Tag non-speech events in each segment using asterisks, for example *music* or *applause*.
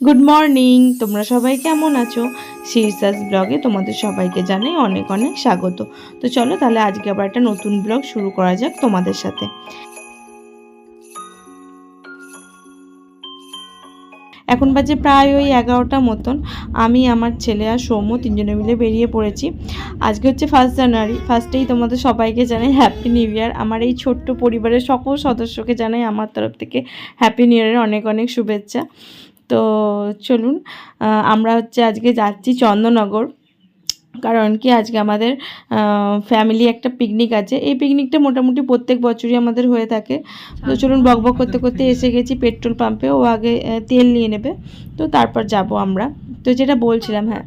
Good morning তোমরা সবাই কেমন আছো? শীর্ষাস ব্লগে তোমাদের সবাইকে জানাই অনেক অনেক স্বাগত। তো চলো তাহলে আজকে আবার একটা নতুন ব্লগ শুরু করা যাক তোমাদের সাথে। এখন বাজে প্রায় ওই এগারোটা মতন। আমি, আমার ছেলে আর সৌম্য তিনজনে মিলে বেরিয়ে পড়েছি। আজকে হচ্ছে ফার্স্ট জানুয়ারি ফার্স্টেই তোমাদের সবাইকে জানাই হ্যাপি নিউ ইয়ার আমার এই ছোট্ট পরিবারের সকল সদস্যকে জানাই আমার তরফ থেকে হ্যাপি নিউ ইয়ারের অনেক অনেক শুভেচ্ছা। তো চলুন আমরা হচ্ছে আজকে যাচ্ছি চন্দননগর। কারণ কি আজকে আমাদের ফ্যামিলি একটা পিকনিক আছে। এই পিকনিকটা মোটামুটি প্রত্যেক বছরই আমাদের হয়ে থাকে। তো চলুন বক বক করতে করতে এসে গেছি পেট্রোল পাম্পে ও আগে তেল নিয়ে নেবে। তো তারপর যাব আমরা। তো যেটা বলছিলাম হ্যাঁ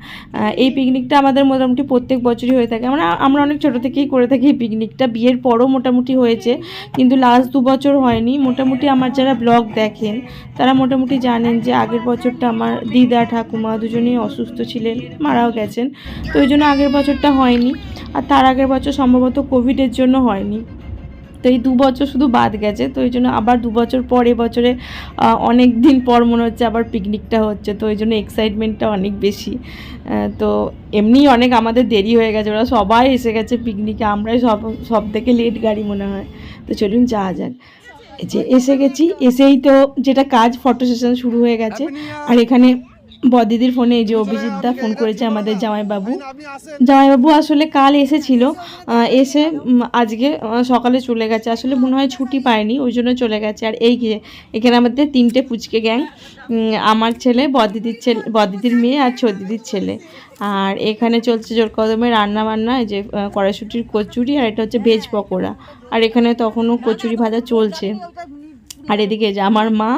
এই পিকনিকটা আমাদের মোটামুটি প্রত্যেক বছরই হয়ে থাকে। আমরা আমরা অনেক ছোটো থেকেই করে থাকি এই পিকনিকটা বিয়ের পরও মোটামুটি হয়েছে। কিন্তু লাস্ট দু বছর হয়নি। মোটামুটি আমার যারা ব্লগ দেখেন, তারা মোটামুটি জানেন যে আগের বছরটা আমার দিদা, ঠাকুমা দুজনেই অসুস্থ ছিলেন, মারাও গেছেন। তো ওই জন্য আগের বছরটা হয়নি আর তার আগের বছর সম্ভবত কোভিডের জন্য হয়নি। তো এই দু বছর শুধু বাদ গেছে তো ওই জন্য আবার দু বছর পর এবছরে অনেক দিন পর মনে হচ্ছে আবার পিকনিকটা হচ্ছে তো ওই জন্য এক্সাইটমেন্টটা অনেক বেশি। তো এমনি অনেক আমাদের দেরি হয়ে গেছে ওরা সবাই এসে গেছে পিকনিকে আমরাই সব সব থেকে লেট গাড়ি মনে হয়। তো চলুন যাওয়া যাক। যে এসে গেছি এসেই তো যেটা কাজ ফটো সেশন শুরু হয়ে গেছে আর এখানে বদিদির ফোনে এই যে অভিজিৎ দা ফোন করেছে আমাদের জামাইবাবু। জামাইবাবু আসলে কাল এসেছিল এসে আজকে সকালে চলে গেছে। আসলে মনে হয় ছুটি পায়নি ওই জন্য চলে গেছে। আর এই এখানে আমাদের তিনটে পুচকে গ্যাং আমার ছেলে বদিদির ছেলে বদিদির মেয়ে আর ছদিদির ছেলে। আর এখানে চলছে জোর কদমে রান্না বান্না এই যে কড়াইশুটির কচুরি আর এটা হচ্ছে ভেজ পকোড়া। আর এখানে তখনও কচুরি ভাজা চলছে। আর এদিকে যে আমার মা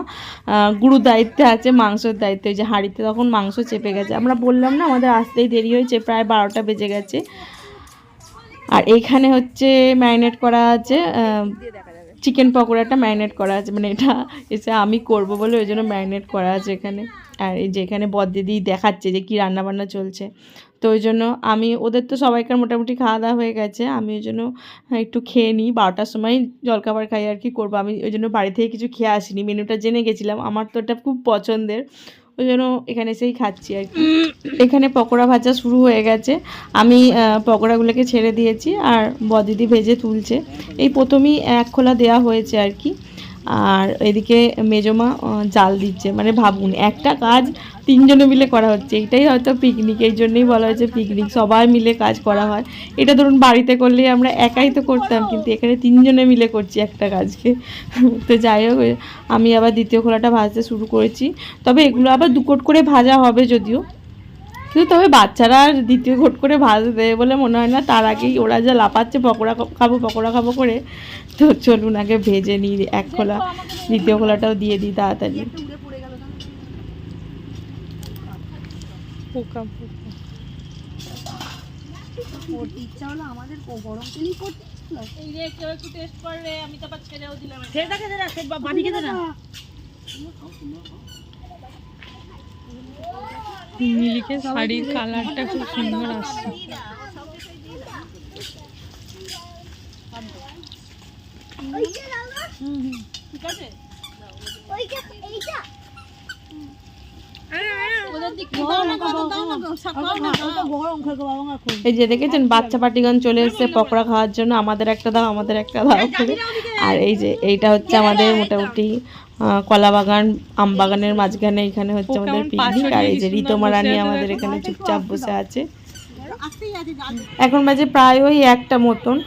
গুরুর গুরু দায়িত্বে আছে, মাংসর দায়িত্বে যে হাঁড়িতে তখন মাংস চেপে গেছে। আমরা বললাম না, আমাদের আসতেই দেরি হয়েছে, প্রায় বারোটা বেজে গেছে। আর এইখানে হচ্ছে ম্যারিনেট করা আছে চিকেন পকোড়াটা ম্যারিনেট করা আছে মানে এটা এসে আমি করব বলে ওই জন্য ম্যারিনেট করা আছে এখানে। আর এই যে এখানে বদ্দিদি দেখাচ্ছে যে কি রান্না বান্না চলছে। তো ওই জন্য আমি, ওদের তো সবাইকার মোটামুটি খাওয়া দাওয়া হয়ে গেছে। আমি ওই জন্য একটু খেয়ে নিই। বারোটার সময় জলখাবার খাই আর কি করব। আমি ওই জন্য বাড়ি থেকে কিছু খেয়ে আসিনি। মেনুটা জেনে গেছিলাম। আমার তো এটা খুব পছন্দের। ওই জন্য এখানে এসেই খাচ্ছি আর কি। এখানে পকোড়া ভাজা শুরু হয়ে গেছে। আমি পকোড়াগুলোকে ছেড়ে দিয়েছি। আর বদিদি ভেজে তুলছে। এই প্রথমেই এক খোলা দেওয়া হয়েছে আর কি। আর এদিকে মেজমা জাল দিচ্ছে। মানে ভাবুন, একটা কাজ তিনজনে মিলে করা হচ্ছে। এটাই হয়তো পিকনিক এই জন্যই বলা হয়েছে পিকনিক সবাই মিলে কাজ করা হয়। এটা ধরুন, বাড়িতে করলে আমরা একাই তো করতাম, কিন্তু এখানে তিনজনে মিলে করছি একটা কাজকে। *laughs* তো যাই হোক, আমি আবার দ্বিতীয় খোলাটা ভাজতে শুরু করেছি। তবে এগুলো আবার দুকোট করে ভাজা হবে যদিও। কিন্তু তবে বাচ্চারা আর দ্বিতীয় ঘট করে ভাজতে দেবে বলে মনে হয় না। তার আগেই ওরা যা লাপাচ্ছে পকোড়া খাব পকোড়া খাব করে তো চলুন আগে ভেজে নিই এক খোলা দ্বিতীয় খোলাটাও দিয়ে দিই তাড়াতাড়ি। হলো আমাদের ও- গরম তেলেই করতে ইচ্ছা হলো। সেটাকে দে না, সে বা- বাটিকে দে না। মিলিকে শাড়ির কালারটা খুব সুন্দর আসছে। এই যে দেখেছেন, বাচ্চা পাটিগণ চলে এসেছে পকোড়া খাওয়ার জন্য আমাদের একটা দাও, আমাদের একটা দাও আর এই যে, এইটা হচ্ছে আমাদের মোটামুটি কলা বাগান আম বাগানের মাঝখানে এখানে হচ্ছে আমাদের পিকনিক আর এই যে ঋতমা রানী আমাদের এখানে চুপচাপ বসে আছে। এখন বাজে প্রায় ওই একটা মতন।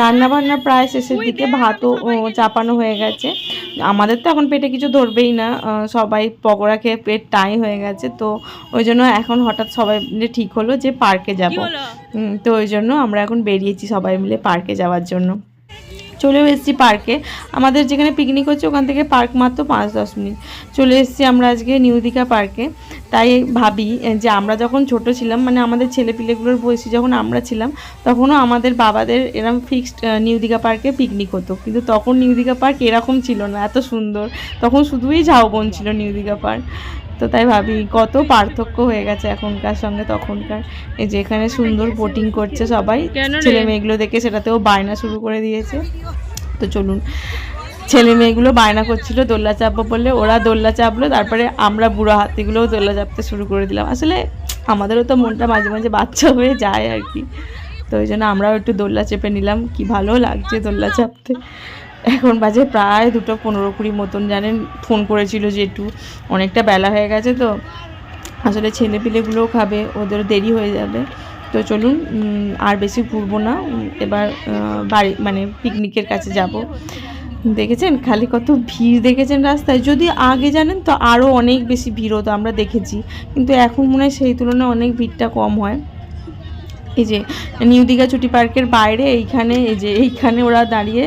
রান্না বান্না প্রায় শেষের দিকে ভাতও চাপানো হয়ে গেছে। আমাদের তো এখন পেটে কিছু ধরবেই না সবাই পকোড়া খেয়ে পেট টাই হয়ে গেছে তো ওই জন্য এখন হঠাৎ সবাই মিলে ঠিক হলো যে পার্কে যাব। তো ওই জন্য আমরা এখন বেরিয়েছি সবাই মিলে পার্কে যাওয়ার জন্য। চলেও এসেছি পার্কে। আমাদের যেখানে পিকনিক হচ্ছে ওখান থেকে পার্ক মাত্র পাঁচ দশ মিনিট। চলে এসেছি আমরা আজকে নিউ দীঘা পার্কে। তাই ভাবি যে আমরা যখন ছোট ছিলাম মানে আমাদের ছেলেপিলেগুলোর বয়সী যখন আমরা ছিলাম, তখনও আমাদের বাবাদের এরকম ফিক্সড নিউ দীঘা পার্কে পিকনিক হতো। কিন্তু তখন নিউ দীঘা পার্ক এরকম ছিল না, এত সুন্দর। তখন শুধুই ঝাউবন ছিল নিউ দীঘা পার্ক। তো তাই ভাবি কত পার্থক্য হয়ে গেছে এখনকার সঙ্গে তখনকার। এই যে এখানে সুন্দর বোটিং করছে সবাই। ছেলে মেয়েগুলো দেখে সেটাতেও বায়না শুরু করে দিয়েছে। তো চলুন ছেলে মেয়েগুলো বায়না করছিল দোল্লা চাপবো বলে ওরা দোল্লা চাপলো তারপরে আমরা বুড়ো হাতিগুলোও দোল্লা চাপতে শুরু করে দিলাম। আসলে আমাদেরও তো মনটা মাঝে মাঝে বাচ্চা হয়ে যায় আর কি। তো ওই জন্য আমরাও একটু দোল্লা চেপে নিলাম কি ভালো লাগছে দোল্লা চাপতে। এখন বাজে প্রায় দুটো পনেরো কুড়ি মতন, জানেন, ফোন করেছিল যে একটু অনেকটা বেলা হয়ে গেছে তো। আসলে ছেলেপিলেগুলোও খাবে ওদের দেরি হয়ে যাবে। তো চলুন আর বেশি ঘুরবো না। এবার বাড়ি মানে পিকনিকের কাছে যাব। দেখেছেন? খালি কত ভিড় দেখেছেন রাস্তায়। যদি আগে জানেন তো আরও অনেক বেশি ভিড় হতো, আমরা দেখেছি। কিন্তু এখন মনে হয় সেই তুলনায় অনেক ভিড়টা কম হয়। এই যে নিউ দীঘা ছুটি পার্কের বাইরে এইখানে, এই যে এইখানে ওরা দাঁড়িয়ে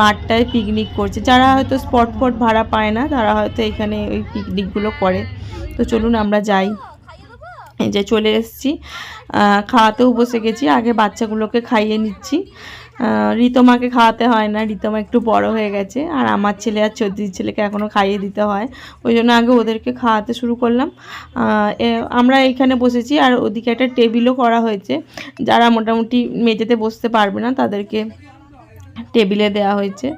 মাঠটায় পিকনিক করছে। যারা হয়তো স্পট ফট ভাড়া পায় না, তারা হয়তো এখানে ওই পিকনিকগুলো করে। তো চলুন আমরা যাই। এই যে চলে এসছি। খাওয়াতেও বসে গেছি। আগে বাচ্চাগুলোকে খাইয়ে নিচ্ছি। রিতমাকে খাওয়াতে হয় না, রিতমা একটু বড় হয়ে গেছে, আর আমার ছেলে আর চৌধুরীর ছেলেকে এখনও খাইয়ে দিতে হয়। ওই জন্য আগে ওদেরকে খাওয়াতে শুরু করলাম। আমরা এখানে বসেছি, আর ওদিকে একটা টেবিলও করা হয়েছে। যারা মোটামুটি মেঝেতে বসতে পারবে না, তাদেরকে টেবিলে দেওয়া হয়েছে।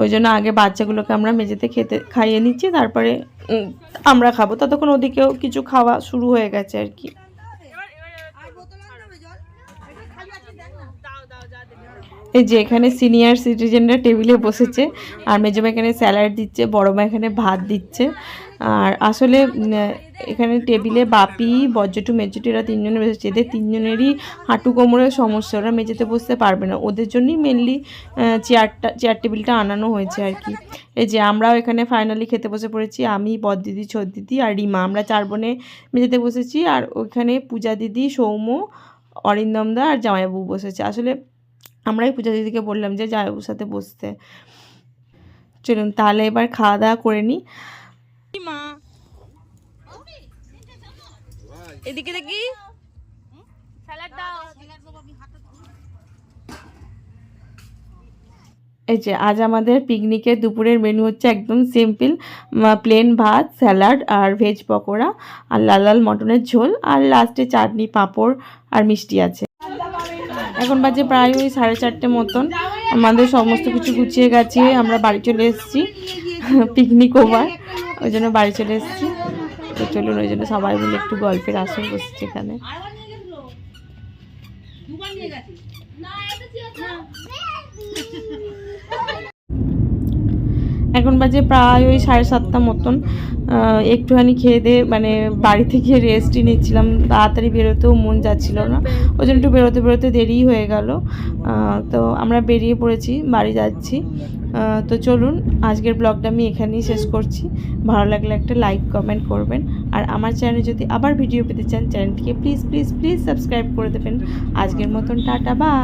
ওই জন্য আগে বাচ্চাগুলোকে আমরা মেঝেতে খেতে, খাইয়ে নিচ্ছি, তারপরে আমরা খাব। ততক্ষণ ওদিকেও কিছু খাওয়া শুরু হয়ে গেছে আর কি। এই যে এখানে সিনিয়র সিটিজেনরা টেবিলে বসেছে, আর মেজমা এখানে স্যালাড দিচ্ছে বড় মা এখানে ভাত দিচ্ছে। আর আসলে এখানে টেবিলে বাপি, বজ্জটু, মেজটু, এরা তিনজনে বসেছে। এদের তিনজনেরই হাঁটু কোমরের সমস্যা, ওরা মেঝেতে বসতে পারবে না। ওদের জন্যই মেনলি চেয়ারটা চেয়ার টেবিলটা আনানো হয়েছে আর কি। এই যে আমরাও এখানে ফাইনালি খেতে বসে পড়েছি। আমি বদ্দিদি দিদি আর রিমা। আমরা চার বোনে মেঝেতে বসেছি। আর ওইখানে পূজা দিদি, সৌম্য অরিন্দমদা আর জামাইবাবু বসেছে। আসলে আমরাই পূজা দিদিকে বললাম যে জামাইবাবুর সাথে বসতে। চলুন তাহলে এবার খাওয়া দাওয়া করে নিই মা? এদিকে দেখি। এই যে, আজ আমাদের পিকনিকের দুপুরের মেনু হচ্ছে একদম সিম্পল প্লেন ভাত স্যালাড আর ভেজ পকোড়া আর লাল লাল মটনের ঝোল আর লাস্টে চাটনি, পাঁপড় আর মিষ্টি আছে। এখন বাজে প্রায় ওই সাড়ে চারটে মতন। আমাদের সমস্ত কিছু গুছিয়ে গেছে আমরা বাড়ি চলে এসেছি। *laughs* পিকনিক ওভার ওই জন্য বাড়ি চলে এসেছি। তো চলুন, ওই জন্য সবাই মিলে একটু গল্পের আসর বসছে এখানে। এখন বাজে প্রায় ওই সাড়ে সাতটা মতন। একটুখানি খেয়ে দিয়ে মানে বাড়ি থেকে রেস্টই নিচ্ছিলাম। তাড়াতাড়ি বেরোতেও মন যাচ্ছিল না। ওই জন্য একটু বেরোতে বেরোতে দেরিই হয়ে গেল। তো আমরা বেরিয়ে পড়েছি, বাড়ি যাচ্ছি। তো চলুন, আজকের ব্লগটা আমি এখানেই শেষ করছি। ভালো লাগলে একটা লাইক কমেন্ট করবেন। আর আমার চ্যানেলে যদি আবার ভিডিও পেতে চান চ্যানেলটিকে প্লিজ প্লিজ প্লিজ সাবস্ক্রাইব করে দেবেন। আজকের মতন টাটা বাই